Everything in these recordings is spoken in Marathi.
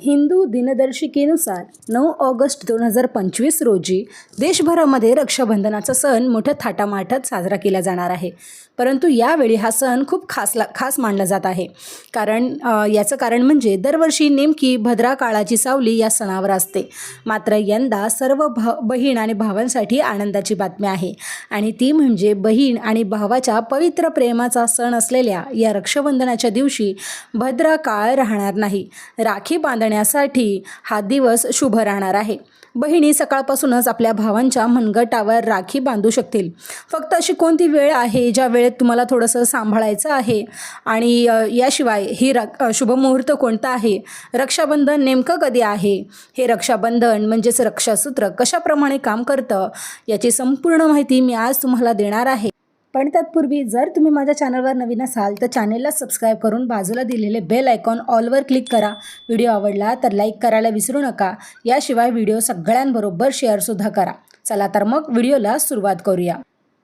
हिंदू दिनदर्शिकेनुसार नऊ ऑगस्ट दोन हजार पंचवीस रोजी देशभरामध्ये रक्षाबंधनाचा सण मोठ्या थाटामाटात साजरा केला जाणार आहे. परंतु यावेळी हा सण खूप खासला खास मानला जात आहे. कारण याचं कारण म्हणजे दरवर्षी नेमकी भद्रा काळाची सावली या सणावर असते. मात्र यंदा सर्व भ बहीण आणि भावांसाठी आनंदाची बातमी आहे. आणि ती म्हणजे बहीण आणि भावाच्या पवित्र प्रेमाचा सण असलेल्या या रक्षाबंधनाच्या दिवशी भद्रा काळ राहणार नाही. राखी करण्यासाठी हा दिवस शुभ राहणार आहे. बहिणी सकाळपासूनच आपल्या भावांच्या मनगटावर राखी बांधू शकतील. फक्त अशी कोणती वेळ आहे ज्या वेळेत तुम्हाला थोडंसं सांभाळायचं आहे? आणि याशिवाय ही र शुभमुहूर्त कोणता आहे? रक्षाबंधन नेमकं कधी आहे? हे रक्षाबंधन म्हणजेच रक्षासूत्र कशाप्रमाणे काम करतं? याची संपूर्ण माहिती मी आज तुम्हाला देणार आहे. पण तत्पूर्वी जर तुम्ही माझ्या चॅनलवर नवीन असाल तर चॅनेलला सबस्क्राईब करून बाजूला दिलेले बेल आयकॉन ऑलवर क्लिक करा. व्हिडिओ आवडला तर लाईक करायला विसरू नका. याशिवाय व्हिडिओ सगळ्यांबरोबर शेअरसुद्धा करा. चला तर मग व्हिडिओला सुरुवात करूया.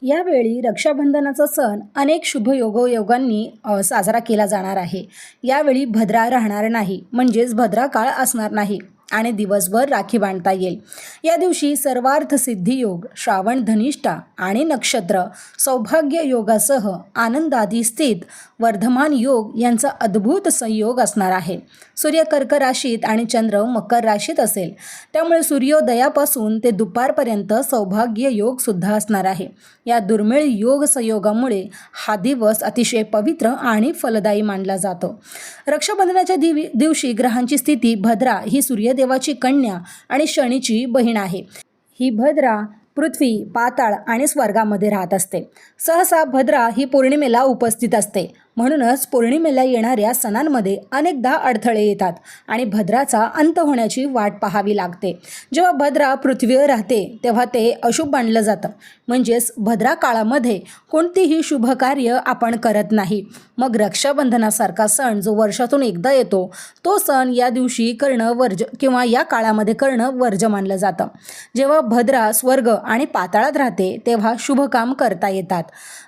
यावेळी रक्षाबंधनाचा सण अनेक शुभ योगोयोगांनी साजरा केला जाणार आहे. यावेळी भद्रा राहणार नाही. म्हणजेच भद्रा काळ असणार नाही. आणि दिवसभर राखी बांधता येईल. या दिवशी सर्वार्थ सिद्धी योग श्रावण धनिष्ठा आणि नक्षत्र सौभाग्य योगासह आनंदादी स्थित वर्धमान योग यांचा अद्भुत संयोग असणार आहे. सूर्य कर्क राशीत आणि चंद्र मकर राशीत असेल. त्यामुळे सूर्योदयापासून ते दुपारपर्यंत सौभाग्य योग सुद्धा असणार आहे. या दुर्मिळ योग संयोगामुळे हा दिवस अतिशय पवित्र आणि फलदायी मानला जातो. रक्षाबंधनाच्या दिवशी ग्रहांची स्थिती भद्रा ही सूर्य सूर्यदेवाची कन्या आणि शनीची बहीण आहे. ही भद्रा पृथ्वी पाताळ आणि स्वर्गामध्ये राहत असते. सहसा भद्रा ही पौर्णिमेला उपस्थित असते. म्हणूनच पौर्णिमेला येणाऱ्या सणांमध्ये अनेकदा अडथळे येतात आणि भद्राचा अंत होण्याची वाट पाहावी लागते. जेव्हा भद्रा पृथ्वीवर राहते तेव्हा ते अशुभ मानलं जातं. म्हणजेच भद्रा काळामध्ये कोणतीही शुभ कार्य आपण करत नाही. मग रक्षाबंधनासारखा सण जो वर्षातून एकदा येतो तो सण या दिवशी करणं वर्ज किंवा या काळामध्ये करणं वर्ज मानलं जातं. जेव्हा भद्रा स्वर्ग आणि पाताळात राहते तेव्हा शुभ काम करता येतात.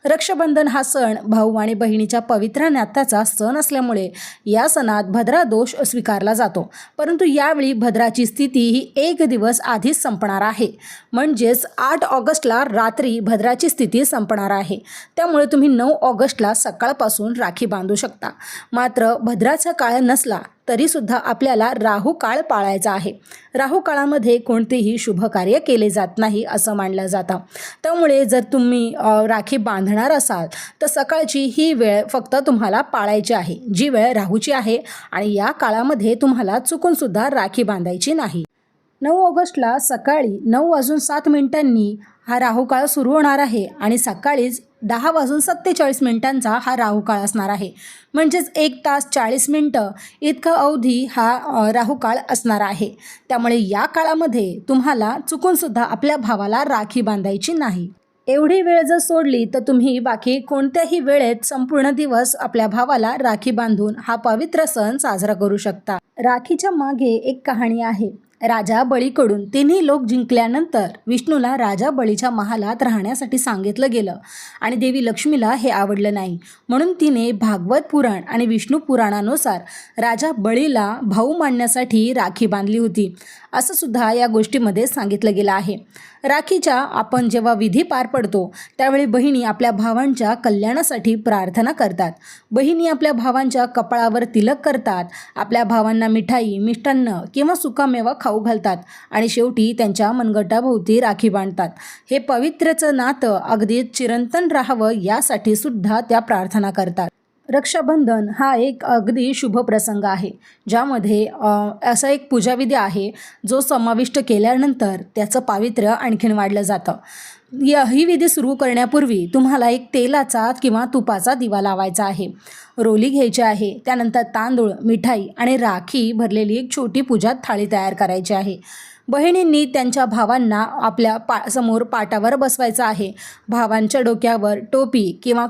रक्षाबंधन हा सण भाऊ आणि बहिणीच्या पवित्र नात्याचा सण असल्यामुळे या सणात भद्रा दोष स्वीकारला जातो. परंतु यावेळी भद्राची स्थिती ही एक दिवस आधीच संपणार आहे. म्हणजेच आठ ऑगस्टला रात्री भद्राची स्थिती संपणार आहे. त्यामुळे तुम्ही नऊ ऑगस्टला सकाळपासून राखी बांधू शकता. मात्र भद्राचा काळ नसला तरीसुद्धा आपल्याला राहू काळ पाळायचा आहे. राहू काळामध्ये कोणतेही शुभ कार्य केले जात नाही असं मानलं जातं. त्यामुळे जर तुम्ही राखी बांधणार असाल तर सकाळची ही वेळ फक्त तुम्हाला पाळायची आहे. जी वेळ राहूची आहे आणि या काळामध्ये तुम्हाला चुकूनसुद्धा राखी बांधायची नाही. नऊ ऑगस्टला सकाळी नऊ वाजून सात मिनिटांनी हा राहुकाळ सुरू होणार आहे आणि सकाळीच दहा वाजून सत्तेचाळीस मिनिटांचा हा राहुकाळ असणार आहे. म्हणजेच एक तास चाळीस मिनटं इतका अवधी हा राहुकाळ असणार आहे. त्यामुळे या काळामध्ये तुम्हाला चुकूनसुद्धा आपल्या भावाला राखी बांधायची नाही. एवढी वेळ जर सोडली तर तुम्ही बाकी कोणत्याही वेळेत संपूर्ण दिवस आपल्या भावाला राखी बांधून हा पवित्र सण साजरा करू शकता. राखीच्या मागे एक कहाणी आहे. राजा बळीकडून तिन्ही लोक जिंकल्यानंतर विष्णूला राजा बळीच्या महालात राहण्यासाठी सांगितलं गेलं आणि देवी लक्ष्मीला हे आवडलं नाही. म्हणून तिने भागवत पुराण आणि विष्णू पुराणानुसार राजा बळीला भाऊ मांडण्यासाठी राखी बांधली होती. असं सुद्धा या गोष्टीमध्ये सांगितलं गेलं आहे. राखीच्या आपण जेव्हा विधी पार पडतो त्यावेळी बहिणी आपल्या भावांच्या कल्याणासाठी प्रार्थना करतात. बहिणी आपल्या भावांच्या कपाळावर तिलक करतात. आपल्या भावांना मिठाई मिष्टान्न किंवा सुकामेवा खाऊ घालतात आणि शेवटी त्यांच्या मनगटाभोवती राखी बांधतात. हे पवित्रचं नातं अगदी चिरंतन राहावं यासाठी सुद्धा त्या प्रार्थना करतात. रक्षाबंधन हा एक अगदी शुभ प्रसंग आहे ज्यामध्ये असा एक पूजाविधी आहे जो समाविष्ट केल्यानंतर त्याचं पावित्र्य आणखीन वाढलं जातं. ही विधी सुरू करण्यापूर्वी तुम्हाला एक तेलाचा किंवा तुपाचा दिवा लावायचा आहे. रोली घ्यायची आहे त्यानंतर तांदूळ मिठाई आणि राखी भरलेली एक छोटी पूजा थाळी तयार करायची आहे. बहिणींनी त्यांच्या भावांना आपल्या पा समोर पाटावर बसवायचं आहे. भावांच्या डोक्यावर टोपी किंवा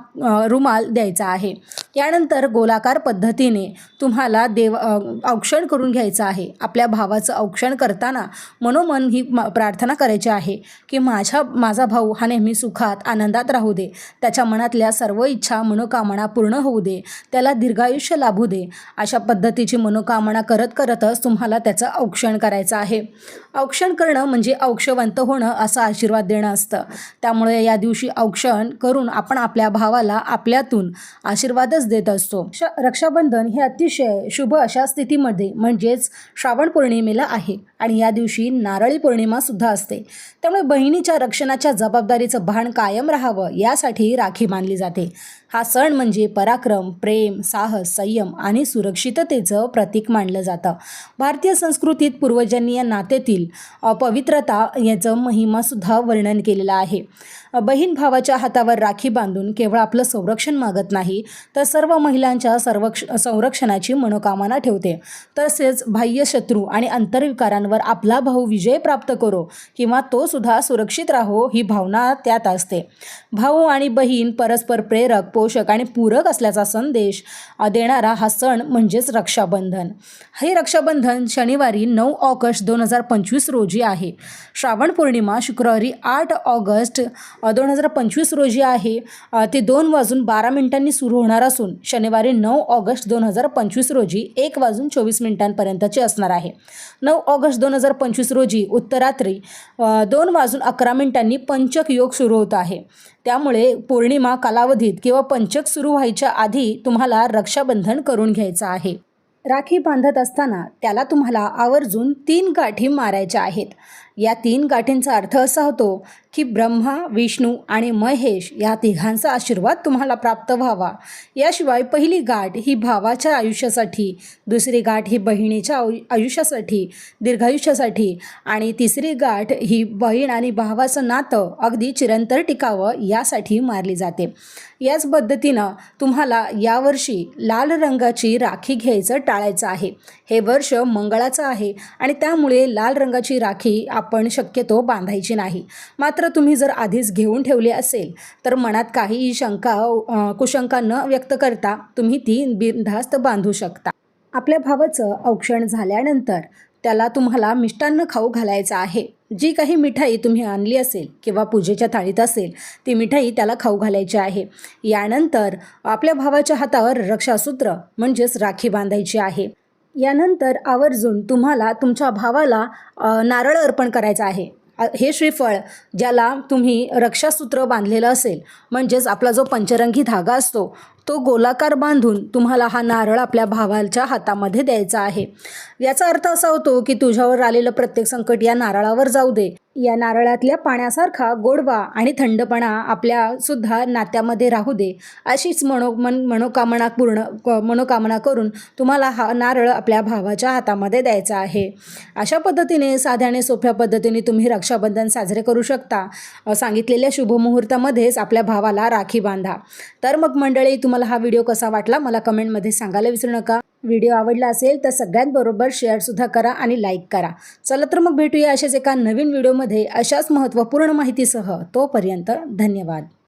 रुमाल द्यायचा आहे. यानंतर गोलाकार पद्धतीने तुम्हाला देव औक्षण करून घ्यायचं आहे. आपल्या भावाचं औक्षण करताना मनोमन ही म- प्रार्थना करायची आहे की माझ्या माझा भाऊ हा नेहमी सुखात आनंदात राहू दे. त्याच्या मनातल्या सर्व इच्छा मनोकामना पूर्ण होऊ दे. त्याला दीर्घायुष्य लाभू दे. अशा पद्धतीची मनोकामना करत करतच तुम्हाला त्याचं औक्षण करायचं आहे. औक्षण करणं म्हणजे औक्षवंत होणं असा आशीर्वाद देणं असतं. त्यामुळे या दिवशी औक्षण करून आपण आपल्या भावाला आपल्यातून आशीर्वादच देत असतो. श रक्षाबंधन हे अतिशय शुभ अशा स्थितीमध्ये म्हणजेच श्रावण पौर्णिमेला आहे आणि या दिवशी नारळी पौर्णिमा सुद्धा असते. त्यामुळे बहिणीच्या रक्षणाच्या जबाबदारीचं भान कायम राहावं यासाठी राखी मानली जाते. हा सण म्हणजे पराक्रम प्रेम साहस संयम आणि सुरक्षिततेचं प्रतीक मानलं जातं. भारतीय संस्कृतीत पूर्वजांनी या नात्यातील पवित्रता याचं महिमासुद्धा वर्णन केलेलं आहे. बहीण भावाच्या हातावर राखी बांधून केवळ आपलं संरक्षण मागत नाही तर सर्व महिलांच्या सर्वक्ष संरक्षणाची मनोकामना ठेवते. तसेच बाह्य शत्रू आणि अंतर्विकारांवर आपला भाऊ विजय प्राप्त करो किंवा तो सुद्धा सुरक्षित राहो ही भावना त्यात असते. भाऊ आणि बहीण परस्पर प्रेरक पोषक आणि पूरक असल्याचा संदेश देणारा हा सण म्हणजेच रक्षाबंधन. हे रक्षाबंधन शनिवारी नऊ ऑगस्ट दोन हजार पंचवीस रोजी आहे. श्रावण पौर्णिमा शुक्रवारी आठ ऑगस्ट दोन हजार पंचवीस रोजी आहे. ते दोन वाजून बारा मिनिटांनी सुरू होणार असून शनिवारी नऊ ऑगस्ट दोन हजार पंचवीस रोजी एक वाजून चोवीस मिनिटांपर्यंतचे असणार आहे. नऊ ऑगस्ट दोन हजार पंचवीस रोजी उत्तरात्री दोन वाजून अकरा मिनिटांनी पंचक योग सुरू होत आहे. त्यामुळे पौर्णिमा कालावधीत किंवा पंचक सुरू व्हायच्या आधी तुम्हाला रक्षाबंधन करून घ्यायचं आहे. राखी बांधत असताना त्याला तुम्हाला आवर्जून तीन गाठी मारायच्या आहेत. या तीन गाठींचा अर्थ असा होतो की ब्रह्मा विष्णू आणि महेश या तिघांचा आशीर्वाद तुम्हाला प्राप्त व्हावा. याशिवाय पहिली गाठ ही भावाच्या आयुष्यासाठी दुसरी गाठ ही बहिणीच्या आयु आयुष्यासाठी दीर्घायुष्यासाठी आणि तिसरी गाठ ही बहीण आणि भावाचं नातं अगदी चिरंतर टिकावं यासाठी मारली जाते. याच पद्धतीनं तुम्हाला यावर्षी लाल रंगाची राखी घ्यायचं टाळायचं आहे. हे वर्ष मंगळाचं आहे आणि त्यामुळे लाल रंगाची राखी आप आपण शक्यतो बांधायची नाही. मात्र तुम्ही जर आधीच घेऊन ठेवली असेल तर मनात काहीही शंका कुशंका न व्यक्त करता तुम्ही ती बिनधास्त बांधू शकता. आपल्या भावाचं औक्षण झाल्यानंतर त्याला तुम्हाला मिष्टान्न खाऊ घालायचं आहे. जी काही मिठाई तुम्ही आणली असेल किंवा पूजेच्या थाळीत असेल ती मिठाई त्याला खाऊ घालायची आहे. यानंतर आपल्या भावाच्या हातावर रक्षासूत्र म्हणजेच राखी बांधायची आहे. यानंतर आवर्जून तुम्हाला तुमच्या भावाला नारळ अर्पण करायचं आहे. हे श्रीफळ ज्याला तुम्ही रक्षासूत्र बांधलेलं असेल म्हणजेच आपला जो पंचरंगी धागा असतो तो गोलाकार बांधून तुम्हाला हा नारळ आपल्या भावाच्या हातामध्ये द्यायचा आहे. याचा अर्थ असा होतो की तुझ्यावर आलेलं प्रत्येक संकट या नारळावर जाऊ दे. या नारळातल्या पाण्यासारखा गोडवा आणि थंडपणा आपल्या सुद्धा नात्यामध्ये राहू दे. अशीच मनो मन मनोकामना पूर्ण क- मनोकामना करून तुम्हाला हा नारळ आपल्या भावाच्या हातामध्ये द्यायचा आहे. अशा पद्धतीने साध्याने सोप्या पद्धतीने तुम्ही रक्षाबंधन साजरे करू शकता. सांगितलेल्या शुभमुहूर्तामध्येच आपल्या भावाला राखी बांधा. तर मग मंडळी तुम्हाला हा व्हिडिओ कसा वाटला? मला कमेंटमध्ये सांगायला विसरू नका. व्हिडिओ आवडला असेल तर सगळ्यांबरोबर शेअरसुद्धा करा आणि लाईक करा. चला तर मग भेटूया अशाच एका नवीन व्हिडिओमध्ये अशाच महत्त्वपूर्ण माहितीसह. तोपर्यंत धन्यवाद.